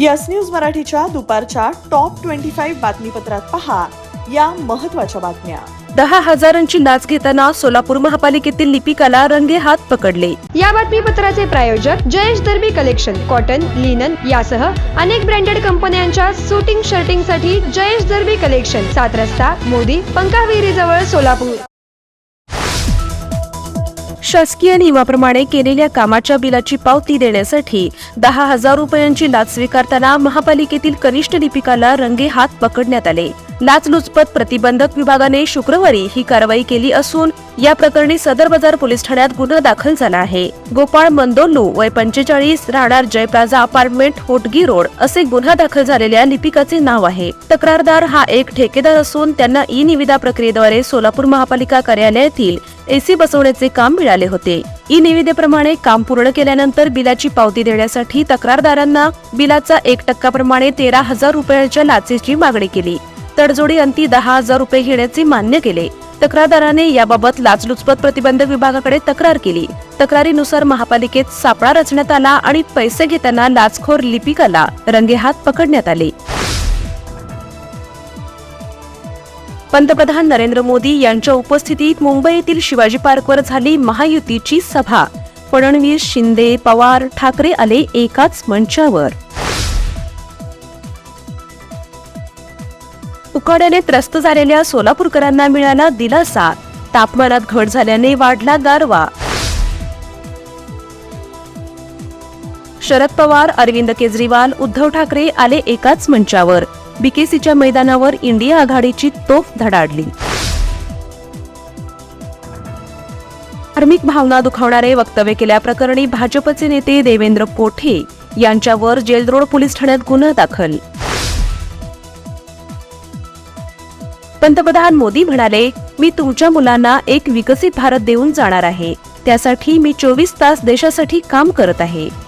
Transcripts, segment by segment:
Yes news मराठीच्या दुपारच्या top twenty five बातमीपत्रात पहा या महत्त्वाच्या बातम्या. दहा हजारांची लाच घेताना सोलापूर महापालिकेतील लिपिकाला रंगे हात पकडले. या बातमीपत्राचे प्रायोजक Jayesh Darbi collection cotton linen यासह अनेक ब्रँडेड कंपन्यांच्या सुटिंग शर्टिंगसाठी जयेश दर्बी कलेक्शन सात रस्ता मोदी पंकाविहिरी जवळ सोलापूर. शासकीय नियमाप्रमाणे केलेल्या कामाच्या बिलाची पावती देण्यासाठी दहा हजार रुपयांची लाच स्वीकारताना महापालिकेतील कनिष्ठ लिपिकाला रंगे हात पकडण्यात आले. लाचलुचपत प्रतिबंधक विभागाने शुक्रवारी ही कारवाई केली असून या प्रकरणी सदर बाजार पोलीस ठाण्यात गुन्हा दाखल झाला आहे. गोपाळ मंदोल्लू वय पंचेचाळीस राहणार जयप्राजा अपार्टमेंट होटगी रोड असे गुन्हा दाखल झालेल्या लिपिकाचे नाव आहे. तक्रारदार हा एक ठेकेदार असून त्यांना ई निविदा प्रक्रियेद्वारे सोलापूर महापालिका कार्यालयातील एसी बसवण्याचे काम मिळाले होते. ई निविदेप्रमाणे काम पूर्ण केल्यानंतर बिलाची पावती देण्यासाठी तक्रारदारांना बिलाचा एक टक्का प्रमाणे तेरा हजार रुपयांच्या लाचेची मागणी केली. तडजोडी अंती दहा हजार रुपये घेण्याचे मान्य केले. तक्रारदाराने याबाबत लाचलुचपत प्रतिबंधक विभागाकडे तक्रार केली. तक्रारीनुसार महापालिकेत सापळा रचण्यात आला आणि पैसे घेताना लाचखोर लिपिकाला रंगेहात पकडण्यात आले. पंतप्रधान नरेंद्र मोदी यांच्या उपस्थितीत मुंबईतील शिवाजी पार्कवर झाली महायुतीची सभा. फडणवीस शिंदे पवार ठाकरे आले एकाच मंचावर. उकाड्याने त्रस्त झालेल्या सोलापूरकरांना मिळाला दिलासा. तापमानात घट झाल्याने वाढला गारवा. शरद पवार अरविंद केजरीवाल उद्धव ठाकरे आले एकाच मंचावर. बीकेसीच्या मैदानावर इंडिया आघाडीची तोफ धडाडली. धार्मिक भावना दुखावणारे वक्तव्य केल्याप्रकरणी भाजपचे नेते देवेंद्र कोठे? यांच्यावर जेलरोड पोलीस ठाण्यात गुन्हा दाखल. पंतप्रधान मोदी म्हणाले मी तुमच्या मुलांना एक विकसित भारत देऊन जाणार आहे. त्यासाठी मी चोवीस तास देशासाठी काम करत आहे.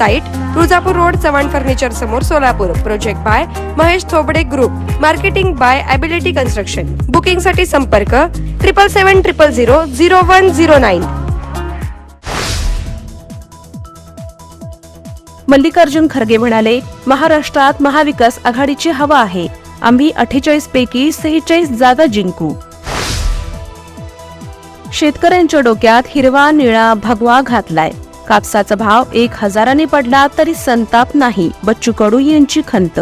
Site Tuljapur road Chavan furniture समोर Solapur. Project by Mahesh Thobde group marketing by ability construction बुकिंगसाठी संपर्क triple seven triple zero zero one zero nine Mallikarjun Kharge म्हणाले महाराष्ट्रात महाविकास आघाडीची हवा आहे. आम्ही अठ्ठेचाळीस पैकी सेहेचाळीस जागा जिंकू. शेतकऱ्यांच्या डोक्यात हिरवा निळा भगवा घातलाय. कापसाचा भाव एक हजाराने पडला तरी संताप नाही. बच्चू कडू यांची खंत.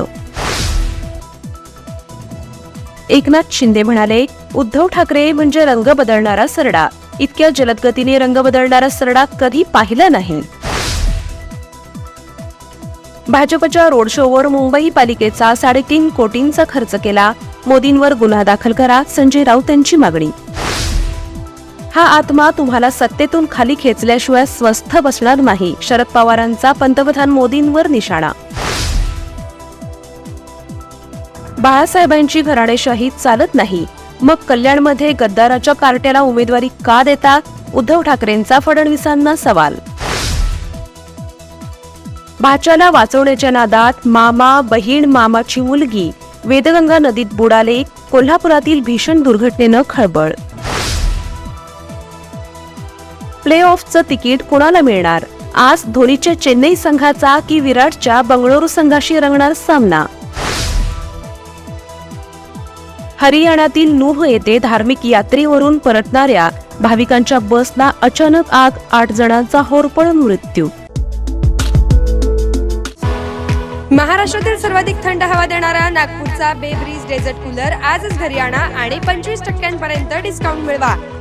एकनाथ शिंदे म्हणाले उद्धव ठाकरे म्हणजे रंग बदलणारा सरडा. इतक्या जलद गतीने रंग बदलणारा सरडा कधी पाहिला नाही. भाजपच्या रोड शोवर मुंबई पालिकेचा साडेतीन कोटींचा खर्च केला. मोदींवर गुन्हा दाखल करा. संजय राऊत यांची मागणी. हा आत्मा तुम्हाला सत्तेतून खाली खेचल्याशिवाय स्वस्थ बसणार नाही. शरद पवारांचा पंतप्रधान मोदींवर निशाणा. बाळासाहेबांची घराणेशाही चालत नाही. मग कल्याणमध्ये गद्दाराच्या कार्ट्याला उमेदवारी का देता? उद्धव ठाकरेंचा फडणवीसांना सवाल. भाच्याला वाचवण्याच्या नादात मामा बहीण मामाची मुलगी. वेदगंगा नदीत बुडाले कोल्हापुरातील भीषण दुर्घटनेनं खळबळ. प्ले ऑफचं तिकीट कोणाला मिळणार? आज धोनीच्या चेन्नई संघाचा की विराटच्या बंगळुरू संघाशी रंगणार सामना? हरियाणातील नुह येथे धार्मिक यात्रेवरून परतणाऱ्या भाविकांच्या बसला अचानक आग आठ जणांचा होरपळून मृत्यू. महाराष्ट्रातील सर्वाधिक थंड हवा देणारा नागपूरचा बेब्रीज डेझर्ट कूलर आजच घरी आणा आणि पंचवीस टक्क्यांपर्यंत डिस्काउंट मिळवा.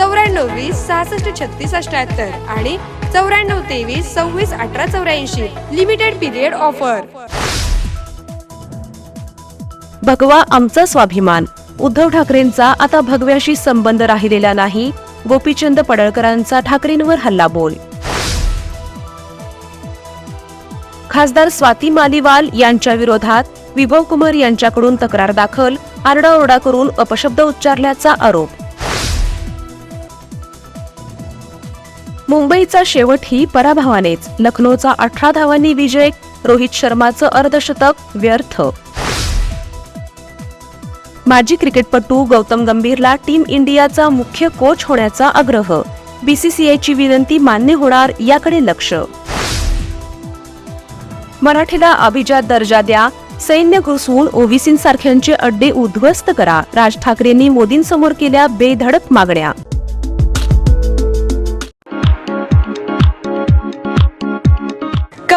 चौऱ्याण्णव वीस सहासष्ट छत्तीस अठ्याहत्तर आणि चौऱ्याण्णव तेवीस सव्वीस अठरा चौऱ्याऐंशी. लिमिटेड पिरियड ऑफर भगवा आमचा स्वाभिमान. उद्धव ठाकरेंचा आता भगव्याशी संबंध राहिलेला नाही. गोपीचंद पडळकरांचा ठाकरेंवर हल्लाबोल. खासदार स्वाती मालिवाल यांच्या विरोधात विभव कुमार यांच्याकडून तक्रार दाखल आरडाओरडा करून अपशब्द उच्चारल्याचा आरोप. मुंबईचा शेवटही पराभवानेच. लखनौचा अठरा धावांनी विजय रोहित शर्माचं अर्धशतक व्यर्थ. माजी क्रिकेटपटू गौतम गंभीरला टीम इंडियाचा मुख्य कोच होण्याचा आग्रह. बीसीसीआयची विनंती मान्य होणार याकडे लक्ष. मराठीला अभिजात दर्जा द्या सैन्य घुसवून ओबीसींसारख्यांचे अड्डे उद्ध्वस्त करा. राज ठाकरेंनी मोदींसमोर केल्या बेधडक मागण्या.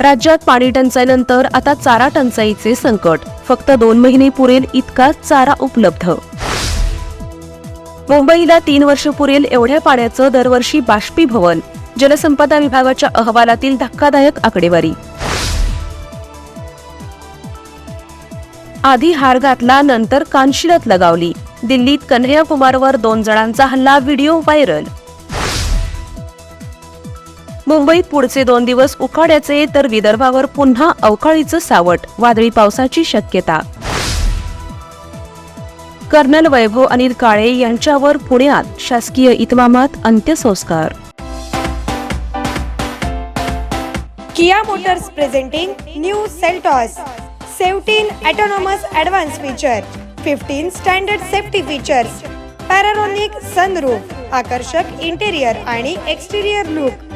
राज्यात पाणी टंचाईनंतर आता चारा टंचाईचे संकट. फक्त दोन महिने पुरेल इतका चारा उपलब्ध. मुंबईला तीन वर्ष पुरेल एवढ्या पाण्याचं दरवर्षी बाष्पीभवन. जलसंपदा विभागाच्या अहवालातील धक्कादायक आकडेवारी. आधी हार घातला नंतर कानशिलात लगावली. दिल्लीत कन्हैया कुमारवर दोन जणांचा हल्ला व्हिडिओ व्हायरल. मुंबईत पुढचे दोन दिवस उकाड्याचे तर विदर्भावर पुन्हा अवकाळीचं सावट. वादळी पावसाची शक्यता. कर्नल वैभव अनिल काळे यांच्यावर पुण्यात शासकीय इतमामात अंत्यसंस्कार. Kia Motors presenting new Seltos. Seventeen autonomous advance feature fifteen standard safety features panoramic sunroof आकर्षक इंटेरियर आणि एक्सटेरियर लुक